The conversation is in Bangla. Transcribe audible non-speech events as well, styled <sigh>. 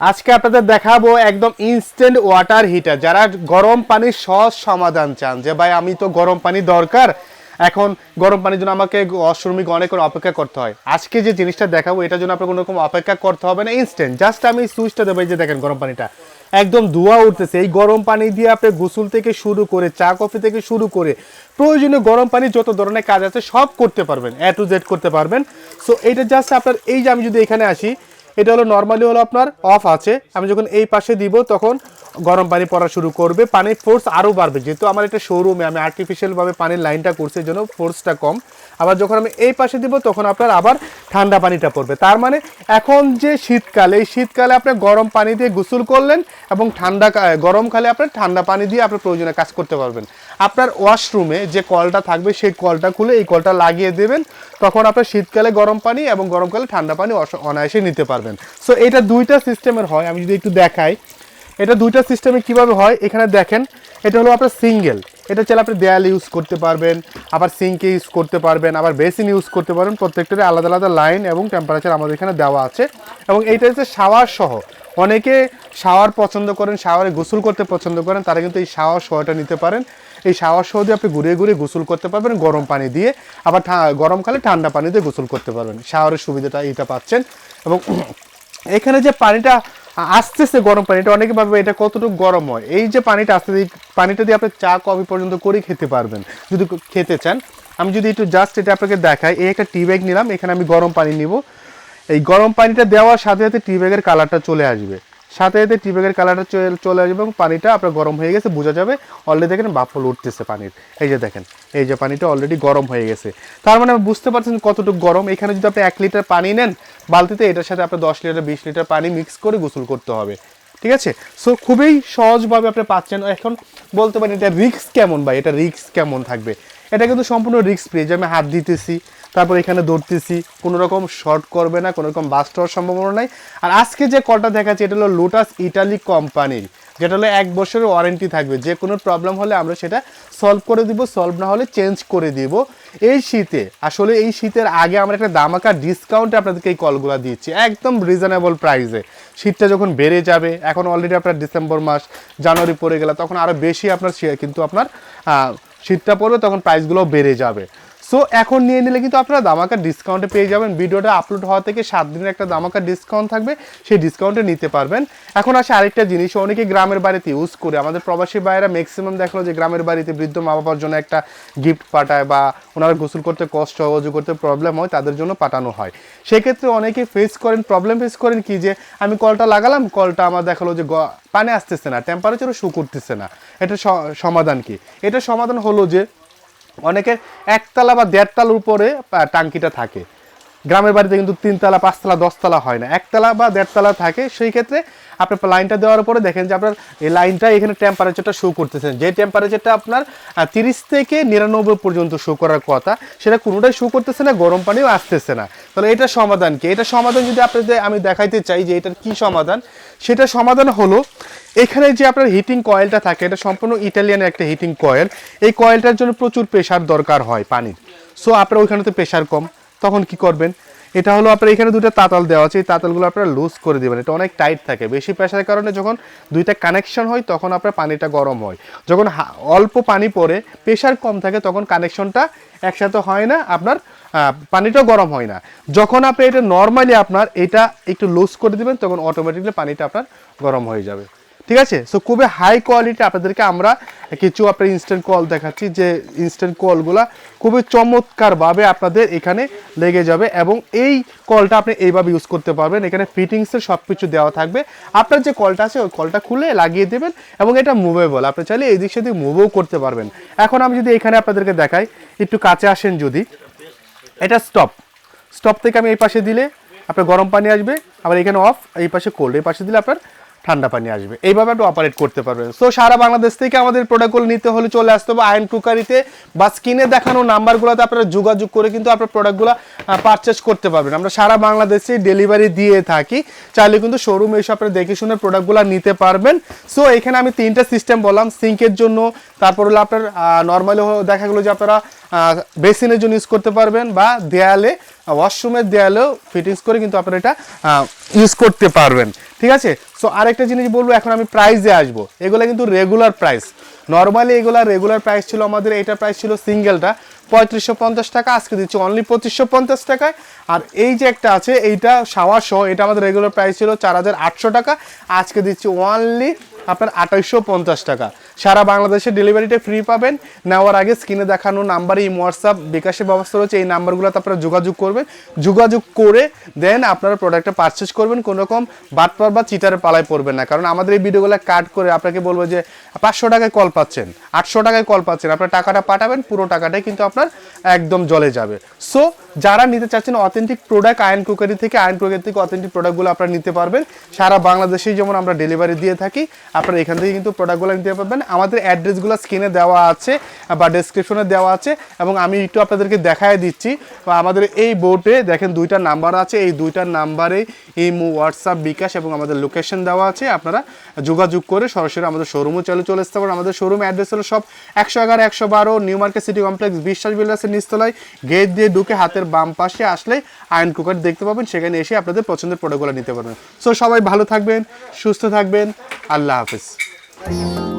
আজকে আপনাদের দেখাবো একদম ইনস্ট্যান্ট ওয়াটার হিটার যারা গরম পানির সহজ সমাধান চান। যে ভাই, আমি তো গরম পানি দরকার, এখন গরম পানির জন্য আমাকে অশ্রমিক অনেক অপেক্ষা করতে হয়। আজকে যে জিনিসটা দেখাবো, এটার জন্য আপনার কোনো রকম অপেক্ষা করতে হবে না ইনস্ট্যান্ট জাস্ট আমি সুইচটা দেবো যে দেখেন গরম পানিটা। একদম ধোয়া উঠতেছে। এই গরম পানি দিয়ে আপনি গোসল থেকে শুরু করে, চা, কফি থেকে শুরু করে, প্রয়োজনীয় গরম পানি যত ধরনের কাজ আছে সব করতে পারবেন এ টু জেড করতে পারবেন। সো এটা জাস্ট আপনার, এই যে আমি যদি এখানে আসি এটা হলো নর্মালি হলো আপনার অফ আছে। আমি যখন এই পাশে দিব, তখন গরম পানি পড়া শুরু করবে। পানির ফোর্স আরও বাড়বে। যেহেতু আমার একটা শোরুমে আমি আর্টিফিশিয়ালভাবে পানির লাইনটা করছি জন্য ফোর্সটা কম। আবার যখন আমি এই পাশে দিব, তখন আপনার আবার ঠান্ডা পানিটা পড়বে। তার মানে এখন যে শীতকালে, এই শীতকালে আপনি গরম পানি দিয়ে গোসল করলেন এবং ঠান্ডা গরমকালে আপনার ঠান্ডা পানি দিয়ে আপনার প্রয়োজনীয় কাজ করতে পারবেন। আপনার ওয়াশরুমে যে কলটা থাকবে, সেই কলটা খুলে এই কলটা লাগিয়ে দেবেন। তখন আপনার শীতকালে গরম পানি এবং গরমকালে ঠান্ডা পানি অনায়াসে নিতে পারবেন। সো এটা দুইটা সিস্টেমের হয়, আমি যদি একটু দেখাই। এটা দুইটা সিস্টেমে কীভাবে হয়, এখানে দেখেন, এটা হলো আপনার সিঙ্গেল এটা চাইলে আপনি দেয়াল ইউজ করতে পারবেন, আবার সিঙ্কে ইউজ করতে পারবেন, আবার বেসিন ইউজ করতে পারবেন। প্রত্যেকটারই আলাদা আলাদা লাইন এবং টেম্পারেচার আমাদের এখানে দেওয়া আছে। এবং এইটা হচ্ছে শাওয়ার সহ। অনেকে শাওয়ার পছন্দ করেন শাওয়ারে গোসল করতে পছন্দ করেন, তারা কিন্তু এই শাওয়ার সহটা নিতে পারেন। এই শাওয়ার সহ দিয়ে আপনি ঘুরিয়ে ঘুরিয়ে গোসল করতে পারবেন, গরম পানি দিয়ে। আবার গরমকালে ঠান্ডা পানি দিয়ে গোসল করতে পারবেন। শাওয়ারের সুবিধাটা এইটা পাচ্ছেন। এবং <clears throat> এখানে যে পানিটা আসতেছে গরম পানিটা অনেকে ভাবে এটা কতটুকু গরম হয়। এই যে পানিটা আসতেছে, এই পানিটা দিয়ে আপনি চা, কফি পর্যন্ত করে খেতে পারবেন, যদি খেতে চান। আমি যদি একটু জাস্ট এটা আপনাকে দেখাই, এই একটা টি ব্যাগ নিলাম, এখানে আমি গরম পানি নিব। এই গরম পানিটা দেওয়ার সাথে সাথে টি ব্যাগের কালারটা চলে আসবে। সাথে সাথে টি ব্যাগের কালারটা চলে- আসবে এবং পানিটা আপনার গরম হয়ে গেছে, বোঝা যাবে। অলরেডি দেখেন বাফল উঠতেছে পানির। এই যে দেখেন, এই যে পানিটা অলরেডি গরম হয়ে গেছে। তার মানে বুঝতে পারছেন কতটুকু গরম। এখানে যদি আপনি এক লিটার পানি নেন, বালতিতে এটার সাথে আপনার দশ লিটার বিশ লিটার পানি মিক্স করে গোসল করতে হবে। ঠিক আছে? সো খুবই সহজভাবে আপনি পাচ্ছেন। এখন বলতে পারেন এটা রিস্ক কেমন ভাই? এটা রিস্ক কেমন থাকবে? এটা কিন্তু সম্পূর্ণ রিস্ক ফ্রি যে আমি হাত দিতেছি, তারপর এখানে ধরতেছি, কোনো রকম শর্ট করবে না, কোনো রকম বাস্ট হওয়ার সম্ভাবনা নাই। আর আজকে যে কলটা দেখাচ্ছি, এটা হলো লোটাস ইটালি কোম্পানির যেটা হলো এক বছরের ওয়ারেন্টি থাকবে। যে কোনো প্রবলেম হলে আমরা সেটা সলভ করে দিব সলভ না হলে চেঞ্জ করে দিব। এই শীতে, আসলে এই শীতের আগে আমরা একটা দামাকা ডিসকাউন্টে আপনাদেরকে এই কলগুলো দিচ্ছি, একদম রিজনেবল প্রাইসে শীতটা যখন বেড়ে যাবে, এখন অলরেডি আপনার ডিসেম্বর মাস জানুয়ারি পড়ে গেলে, তখন আরও বেশি আপনার কিন্তু আপনার শীতটা পড়বে তখন প্রাইসগুলো বেড়ে যাবে। সো এখন নিয়ে নিলে কিন্তু আপনারা দামাকা ডিসকাউন্টে পেয়ে যাবেন। ভিডিওটা আপলোড হওয়া থেকে সাত দিনের একটা দামাকা ডিসকাউন্ট থাকবে, সেই ডিসকাউন্টে নিতে পারবেন। এখন আসে আরেকটা জিনিস, অনেকে গ্রামের বাড়িতে ইউজ করে। আমাদের প্রবাসী ভাইয়েরা ম্যাক্সিমাম দেখল যে গ্রামের বাড়িতে বৃদ্ধ মা বাবার জন্য একটা গিফট পাঠায় বা ওনারা গোসল করতে কষ্ট অজু করতে প্রবলেম হয়, তাদের জন্য পাঠানো হয়। সেক্ষেত্রে অনেকে ফেস করেন প্রবলেম ফেস করেন কি যে, আমি কলটা লাগালাম, কলটা আমার দেখাল যে পানি আসতেছে না টেম্পারেচারও শু করতেছে না। এটা সমাধান কি? এটা সমাধান হলো যে অনেকের একতলা বা দেড়তলার উপরে টাঙ্কিটা থাকে। গ্রামের বাড়িতে কিন্তু তিনতলা, পাঁচতলা, দশতলা হয় না। একতলা বা দেড়তলা থাকে, সেই ক্ষেত্রে আপনার লাইনটা দেওয়ার পরে দেখেন যে আপনার এই লাইনটা এখানে টেম্পারেচারটা শো করতেছেন। যে টেম্পারেচারটা আপনার তিরিশ থেকে নিরানব্বই পর্যন্ত শো করার কথা, সেটা কোনোটাই শো করতেছে না, গরম পানিও আসতেছে না। তাহলে এটা সমাধান কি? এটা সমাধান যদি আপনাদের আমি দেখাইতে চাই যে এটার কি সমাধান, সেটা সমাধান হলো, এখানে যে আপনার হিটিং কয়েলটা থাকে, এটা সম্পূর্ণ ইটালিয়ান একটা হিটিং কয়েল এই কয়েলটার জন্য প্রচুর প্রেশার দরকার হয় পানির। সো আপনার ওইখানে তো প্রেশার কম। তখন কি করবেন? এটা হলো আপনার এখানে দুটো তাতাল দেওয়া আছে। এই তাতালগুলো আপনারা লুজ করে দেবেন। এটা অনেক টাইট থাকে। বেশি প্রেশারের কারণে যখন দুইটা কানেকশন হয়, তখন আপনার পানিটা গরম হয়। যখন অল্প পানি পড়ে প্রেশার কম থাকে, তখন কানেকশনটা একসাথে হয় না। আপনার পানিটা গরম হয় না। যখন আপনি এটা নর্মালি আপনার এটা একটু লুজ করে দিবেন, তখন অটোমেটিকলি পানিটা আপনার গরম হয়ে যাবে। ঠিক আছে? সো খুবই হাই কোয়ালিটি আপনাদেরকে আমরা কিছু আপনার ইনস্ট্যান্ট কল দেখাচ্ছি যে ইনস্ট্যান্ট কলগুলা খুবই চমৎকারভাবে আপনাদের এখানে লেগে যাবে এবং এই কলটা আপনি এইভাবে ইউজ করতে পারবেন। এখানে ফিটিংসের সব কিছু দেওয়া থাকবে। আপনার যে কলটা আছে, ওই কলটা খুলে লাগিয়ে দেবেন এবং এটা মুভেবল আপনি চাইলে এই দিক সেদিক মুভও করতে পারবেন। এখন আমি যদি এখানে আপনাদেরকে দেখাই, একটু কাছে আসেন যদি। এটা স্টপ স্টপ থেকে আমি এই পাশে দিলে আপনার গরম পানি আসবে, আবার এখানে অফ এই পাশে কোল্ড এই পাশে দিলে আপনার ঠান্ডা পানি আসবে। এইভাবে আপনি অপারেট করতে পারবেন। সো সারা বাংলাদেশ থেকে আমাদের প্রোডাক্টগুলো নিতে হলে চলে আসতে হবে আয়ন কুকারিতে বা স্ক্রিনে দেখানো নাম্বারগুলোতে আপনারা যোগাযোগ করে কিন্তু আপনার প্রোডাক্টগুলো পারচেস করতে পারবেন। আমরা সারা বাংলাদেশে ডেলিভারি দিয়ে থাকি। চাইলে কিন্তু শোরুমে এসে আপনারা দেখে শুনে প্রোডাক্টগুলো নিতে পারবেন। সো এখানে আমি তিনটা সিস্টেম বললাম, সিঙ্কের জন্য, তারপর হলো আপনার নর্মালি দেখা গেলো যে আপনারা বেসিনের জন্য ইউজ করতে পারবেন বা দেয়ালে ওয়াশরুমের দেয়ালেও ফিটিংস করে কিন্তু আপনারা এটা ইউজ করতে পারবেন। ঠিক আছে? সো আরেকটা জিনিস বলব, এখন আমি প্রাইসে আসব। এগুলো কিন্তু রেগুলার প্রাইস নর্মালি এগুলা রেগুলার প্রাইস ছিল আমাদের, এইটা প্রাইস ছিল সিঙ্গেলটা পঁয়ত্রিশশো পঞ্চাশ টাকা, আজকে দিচ্ছি অনলি পঁচিশশো পঞ্চাশ টাকায়। আর এই যে একটা আছে, এইটা শাওয়ার সহ এটা আমাদের রেগুলার প্রাইস ছিল চার হাজার আটশো টাকা। আজকে দিচ্ছি অনলি আপনার আঠাইশশো পঞ্চাশ টাকা। সারা বাংলাদেশে ডেলিভারিটা ফ্রি পাবেন। নেওয়ার আগে স্ক্রিনে দেখানো নাম্বারে এই হোয়াটসঅ্যাপ বিকাশের ব্যবস্থা রয়েছে, এই নাম্বারগুলোতে আপনারা যোগাযোগ করবেন। যোগাযোগ করে দেন আপনারা প্রোডাক্টটা পারচেস করবেন কোনো রকম বাটপার বা চিটারের পালায় পড়বেন না। কারণ আমাদের এই ভিডিওগুলো কাট করে আপনাকে বলব যে, পাঁচশো টাকায় কল পাচ্ছেন, আটশো টাকায় কল পাচ্ছেন, আপনার টাকাটা পাঠাবেন, পুরো টাকাটাই কিন্তু আপনার একদম জলে যাবে। সো যারা নিতে চাচ্ছেন অথেন্টিক প্রোডাক্ট আয়ন কুকারি থেকে আয়ন কুকারি থেকে অথেন্টিক প্রোডাক্টগুলো আপনারা নিতে পারবেন। সারা বাংলাদেশেই যেমন আমরা ডেলিভারি দিয়ে থাকি, আপনারা এখান থেকে কিন্তু প্রোডাক্টগুলো নিতে পারবেন। আমাদের অ্যাড্রেসগুলো স্ক্রিনে দেওয়া আছে বা ডেসক্রিপশনে দেওয়া আছে এবং আমি একটু আপনাদেরকে দেখায় দিচ্ছি। আমাদের এই বোর্ডে দেখেন দুইটা নাম্বার আছে, এই দুইটার নাম্বারে এই হোয়াটসঅ্যাপ বিকাশ এবং আমাদের লোকেশন দেওয়া আছে। আপনারা যোগাযোগ করে সরাসরি আমাদের শোরুমও চলে চলে আসতে পারেন। আমাদের শোরুম অ্যাড্রেস হলো সব একশো এগারো, একশো বারো নিউ মার্কেট সিটি কমপ্লেক্স বিশ্বাস বিল্ডার্সের নিচতলায়। গেট দিয়ে ঢুকে হাতের বাম পাশে আসলে আয়ন কুকার দেখতে পাবেন। সেখানে এসে আপনাদের পছন্দের প্রোডাক্টগুলো নিতে পারবেন। সো সবাই ভালো থাকবেন, সুস্থ থাকবেন। আল্লাহ হাফিজ।